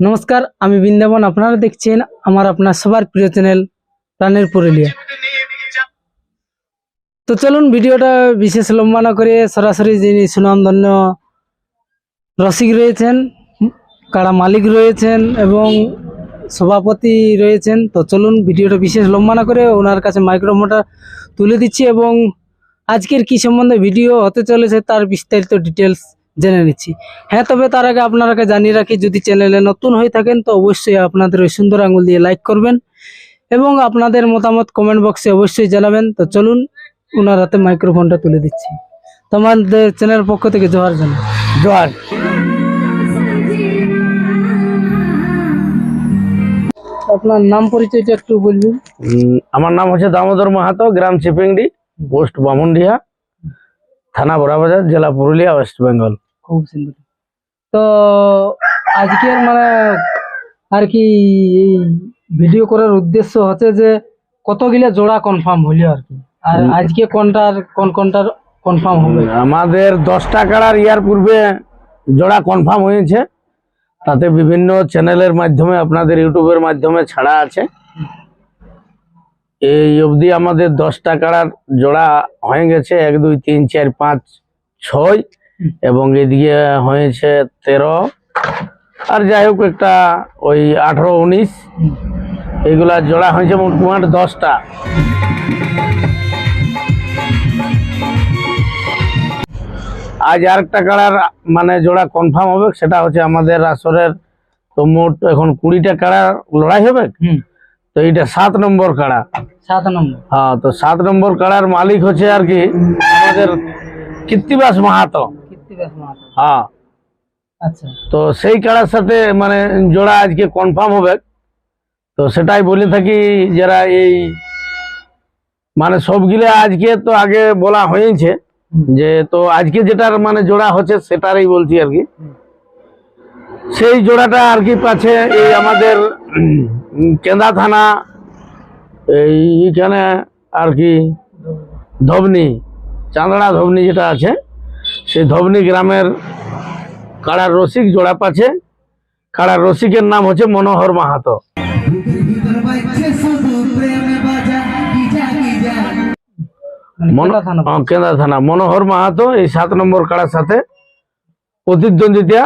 নমস্কার, আমি বৃন্দাবন। আপনারা দেখছেন আমার আপনার সবার প্রিয় চ্যানেল প্রাণের পুরুলিয়া। তো চলুন ভিডিওটা বিশেষ লম্বা না করে সরাসরি যিনি সুনামধন্য রসিক রয়েছেন কারা মালিক রয়েছেন এবং সভাপতি রয়েছেন, তো চলুন ভিডিওটা বিশেষ লম্বা না করে ওনার কাছে মাইক্রোফোনটা তুলে দিচ্ছি এবং আজকের কি সম্বন্ধে ভিডিও হতে চলেছে তার বিস্তারিত ডিটেলস জেনে নিচ্ছি। হ্যাঁ তবে তার আগে আপনারাকে জানিয়ে রাখি যদি চ্যানেলে নতুন হয়ে থাকেন তো অবশ্যই আপনাদের ওই সুন্দর আঙুল দিয়ে লাইক করবেন এবং আপনাদের মতামত কমেন্ট বক্সে অবশ্যই জানাবেন। তো চলুন ওনার হাতে মাইক্রোফোনটা তুলে দিচ্ছি। তো আমাদের চ্যানেল পক্ষ থেকে জোহার জানাই। জোয়ার। আপনার নাম পরিচয়টা একটু বলবেন। আমার নাম হচ্ছে দামোদর মাহাতো গ্রাম চিপিংডি পোস্ট বামুনডিহা থানা বড়াবাজার জেলা পুরুলিয়া ওয়েস্ট বেঙ্গল। খুব সুন্দর তো আজকের মানে আর কি এই ভিডিও করার উদ্দেশ্য হচ্ছে যে কতগুলা জোড়া কনফার্ম হইল আর কি। আর আজকে কোনটার কোন কোনটার কনফার্ম হবে? আমাদের দশটা কাড়ার ইয়ার পূর্বে জোড়া কনফার্ম হয়েছে। তাতে বিভিন্ন চ্যানেলের মাধ্যমে আপনাদের ইউটিউবের মাধ্যমে ছাড়া আছে। এই অবধি আমাদের দশটা কাড়ার জোড়া হয়ে গেছে। এক দুই তিন চার পাঁচ ছয়। এবং এদিকে হয়েছে তেরো। আর যাই হোক একটা ওই আঠারো উনিশ এগুলা জোড়া হয়েছে মোট দশটা। আজ আরেকটা কাড়ার মানে জোড়া কনফার্ম হবে সেটা হচ্ছে আমাদের আসরের তো মোট এখন কুড়িটা কাড়া লড়াই হবে? তো এইটা সাত নম্বর কাড়া সাত নম্বর। হ্যাঁ তো সাত নম্বর কাড়ার মালিক হচ্ছে আর কি আমাদের কীর্তিবাস মাহাতো। হ্যাঁ। আচ্ছা। তো সেই কাড়ার সাথে মানে জোড়া আজকে কনফার্ম হবে। তো সেটাই বলে থাকি যারা এই মানে সবগুলো আজকে তো আগে বলা হয়েছে যে তো আজকে যেটার মানে জোড়া হচ্ছে সেটারই বলছি আর কি। সেই জোড়াটা আর কি পাচ্ছে এই আমাদের কেন্দা থানা এই এখানে আর কি ধবনি চাঁদড়া ধবনি যেটা আছে। সেই ধবনি গ্রামের কাড়ার রসিক জোড়া পাচ্ছে কাড়ার রসিকের নাম হচ্ছে মনোহর মাহাতো। মনো- থানা। মনোহর মাহাতো এই সাত নম্বর কাড়ার সাথে প্রতিদ্বন্দ্বিতা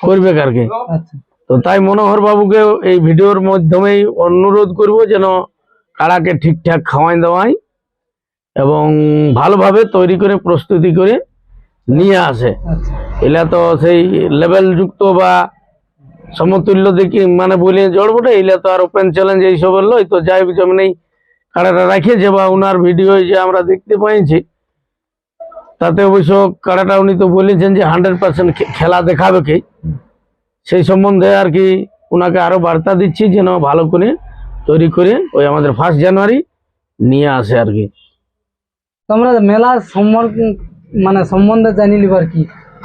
করবে আর কি আচ্ছা। তো তাই মনোহর বাবুকে এই ভিডিওর মাধ্যমেই অনুরোধ করব যেন কাড়াকে ঠিকঠাক খাওয়াই দেওয়াই এবং ভালোভাবে তৈরি করে প্রস্তুতি করে নিয়ে আসে। আচ্ছা। এলা তো সেই লেভেল যুক্ত বা সমতুল্য দেখি মানে বলে জড়বটে এলা তো আর ওপেন চ্যালেঞ্জ এইসবের লয় তো যাই যেমন কাড়াটা রাখিয়েছে বা ওনার ভিডিও যে আমরা দেখতে পাইছি তাতে অবশ্য কাড়াটা উনি তো বলেছেন যে হান্ড্রেড পার্সেন্ট খেলা দেখাবে কি। সেই সম্বন্ধে আর কি ওনাকে আরও বার্তা দিচ্ছি যেন ভালো করে তৈরি করে ওই আমাদের ফার্স্ট জানুয়ারি নিয়ে আসে আর কি। তো আমরা মেলার সম্পর্কে মানে সম্বন্ধে জানি লিবার কি?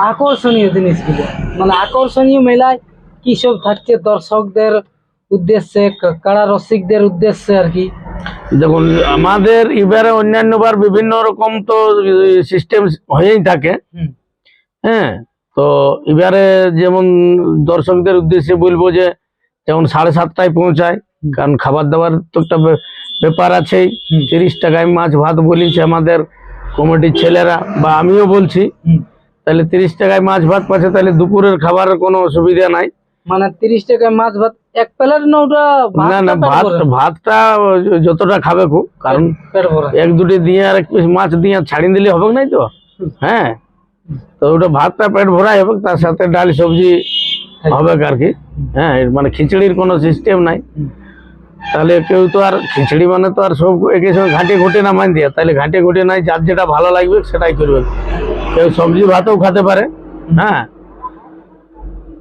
আকর্ষণীয় জিনিসগুলো। মানে আকর্ষণীয় মেলায় কি সব থাকছে দর্শকদের উদ্দেশ্যে কারা রসিকদের উদ্দেশ্যে আর কি? দেখুন আমাদের এবারে অন্যান্যবার বিভিন্ন রকম তো সিস্টেম হয়েই থাকে। হ্যাঁ তো এবারে যেমন দর্শকদের উদ্দেশ্যে বলব যে যেমন সাড়ে সাতটায় পৌঁছায় কারণ খাবার দাবার তো একটা ব্যাপার আছেই। তিরিশ টাকায় মাছ ভাত বলেছে আমাদের কমিটির ছেলেরা বা আমিও বলছি তাহলে তিরিশ টাকায় মাছ ভাত পাচ্ছে তাহলে দুপুরের খাবারের কোনো অসুবিধা নাই। মানে তিরিশ টাকায় মাছ ভাত এক প্লেট না ওটা না ভাত ভাতটা যতটা খাবে খুব কারণ এক দুটি দিয়ে আর এক পিস মাছ দিয়ে ছাড়িয়ে দিলে হবে নাই তো? হ্যাঁ। তো ওটা ভাতটা পেট ভরাই হবে তার সাথে ডাল সবজি হবে আর কি। হ্যাঁ মানে খিচুড়ির কোনো সিস্টেম নাই। তাহলে কেউ তো আর খিচুড়ি মানে তো আর সব একই সঙ্গে ঘাটে ঘুটে না মান দিয়ে। তাহলে ঘাটে ঘুটে নাই, যার যেটা ভালো লাগবে সেটাই করবে কেউ সবজি ভাতও খেতে পারে হ্যাঁ?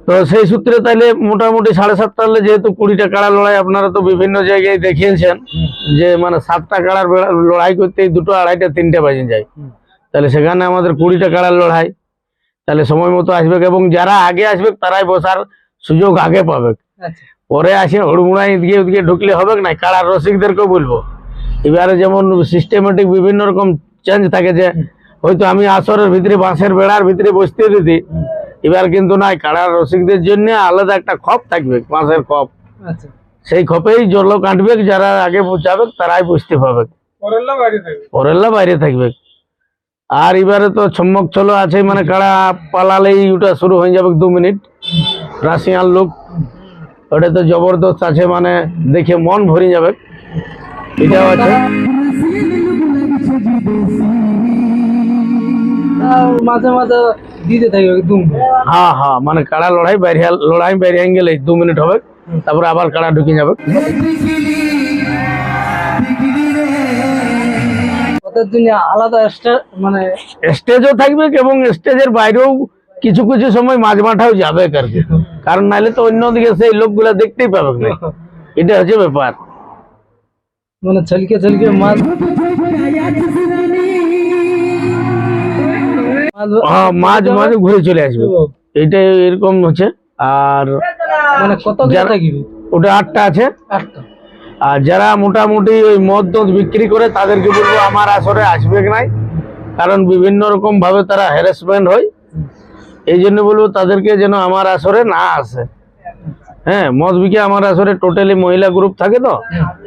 তো সেই সূত্রে তাইলে মোটামুটি সাড়ে সাতটা হলে যেহেতু কুড়িটা কাড়া লড়াই, আপনারা তো বিভিন্ন জায়গায় দেখিয়েছেন যে মানে সাতটা কাড়ার লড়াই করতে দুটো আড়াইটা, তিনটে বাজে যায়। তাহলে সেখানে আমাদের কুড়িটা কাড়ার লড়াই। তাহলে সময় মতো আসবে এবং যারা আগে আসবে তারাই বসার সুযোগ আগে পাবে। আচ্ছা। পরে আসে হড়মুড়াই এদিকে ওদিকে ঢুকলে হবে না? কাড়ার রসিকদেরকেও বলব। এবারে যেমন সিস্টেমেটিক বিভিন্ন রকম চেঞ্জ থাকে যে হয়তো আমি আসরের ভিতরে বাঁশের বেড়ার ভিতরে বসতে দিতি। এবার কিন্তু নাই কাড়ার রসিকদের জন্য আলাদা একটা খপ থাকবে বাঁশের খপ। আচ্ছা। সেই খপেই জল কাটবে যারা আগে পৌঁছাবে তারাই বুঝতে পাবে। পরেরলা বাইরে থাকবে। আর এবারে তো ছম্মক ছলো আছে মানে কাড়া পালালেই ওটা শুরু হয়ে যাবে দু মিনিট। রাশিয়ান লোক ওটা তো জবরদস্ত আছে মানে দেখে মন ভরে যাবে। এটাও আছে। মাঝে মাঝে দিতে থাকবে একদম হ্যাঁ হ্যাঁ মানে কাড়া লড়াই বাইরে লড়াই বাইরে গেলে দু মিনিট হবে তারপরে আবার কাড়া ঢুকে যাবে। আলাদা মানে স্টেজও থাকবে এবং স্টেজের বাইরেও কিছু কিছু সময় মাঝ মাঠাও যাবে আর কি কারণ নাহলে তো অন্যদিকে সেই লোকগুলা দেখতেই পাবে না। এটা হচ্ছে ব্যাপার। মানে ছলকে ছলকে মাছ হ্যাঁ মাঝ মাঝে ঘুরে চলে আসবে। এটা এরকম হচ্ছে। আর মানে কত ওটা আটটা আছে। আটটা। আর যারা মোটামুটি ওই মদ টদ বিক্রি করে তাদেরকে বলব আমার আসরে আসবে নাই। কারণ বিভিন্ন রকম ভাবে তারা হ্যারাসমেন্ট হয়। এই জন্য বলব তাদেরকে যেন আমার আসরে না আসে। হ্যাঁ মদ বিকে আমার আসরে টোটালি মহিলা গ্রুপ থাকে তো?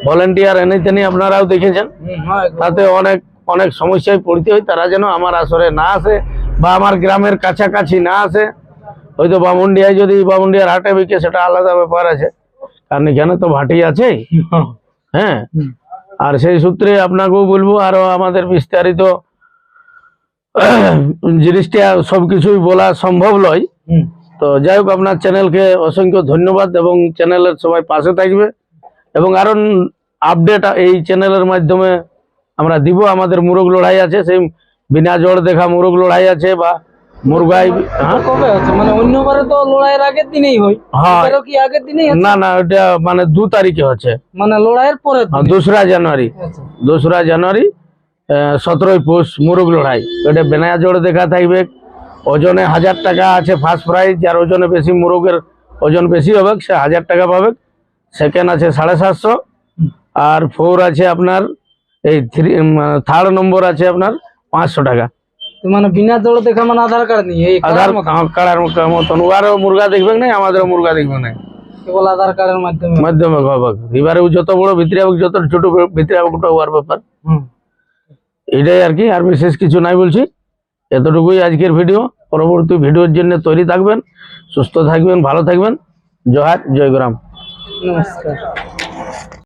ভলেন্টিয়ার এনে তেনে আপনারাও দেখেছেন। হ্যাঁ তাতে অনেক অনেক সমস্যায় পড়তে হয় তারা যেন আমার আসরে না আসে বা আমার গ্রামের কাছাকাছি না আসে। হয়তো বামুন্ডিয়ায় যদি বামুন্ডিয়ার হাটে বিকে সেটা আলাদা ব্যাপার আছে। কারণ এখানে তো ভাটি আছে হ্যাঁ আর সেই সূত্রে আপনাকেও বলব আরও আমাদের বিস্তারিত জিনিসটা সবকিছুই বলা সম্ভব নয়। তো যাই হোক আপনার চ্যানেলকে অসংখ্য ধন্যবাদ এবং চ্যানেলের সবাই পাশে থাকবে। এবং আরও আপডেট এই চ্যানেলের মাধ্যমে আমরা দিব। আমাদের মুরগ লড়াই আছে সেই বিনা জড় দেখা মুরগ লড়াই আছে বা মুরগাই হ্যাঁ? কবে হচ্ছে মানে অন্যবারে তো লড়াইয়ের আগের দিনেই হয়। হ্যাঁ। কি আগের দিনেই না না ওটা মানে দু তারিখে হচ্ছে মানে লড়াইয়ের পরে হ্যাঁ, দোসরা জানুয়ারি। আচ্ছা। দোসরা জানুয়ারি সতেরোই পৌষ মুরগ লড়াই। এটা বেনায়া জোড় দেখা থাকবে। ওজনে হাজার টাকা আছে ফার্স্ট প্রাইজ যার ওজনে বেশি মুরগের ওজন বেশি হবে সে হাজার টাকা পাবে। সেকেন্ড আছে সাড়ে সাতশো। আর ফোর আছে আপনার এই থ্রি থার্ড নম্বর আছে আপনার পাঁচশো টাকা। তো মানে বিনা জড় দেখা মানে আধার কার্ড নিয়ে আধার কার্ডের। হ্যাঁ, মতন। ওয়ারও মুরগা দেখবেন না আমাদেরও মুরগা দেখবেন না। কেবল আধার কার্ডের মাধ্যমে মাধ্যমে হবে। এবারে যত বড় ভিতরে হোক যত ছোট ভিতরে হোক ব্যাপার। হুম। এটাই আর কি, আর বিশেষ কিছু নাই বলছি। এতটুকুই আজকের ভিডিও। পরবর্তী ভিডিওর জন্য তৈরি থাকবেন, সুস্থ থাকবেন, ভালো থাকবেন। জহার জয়গ্রাম নমস্কার।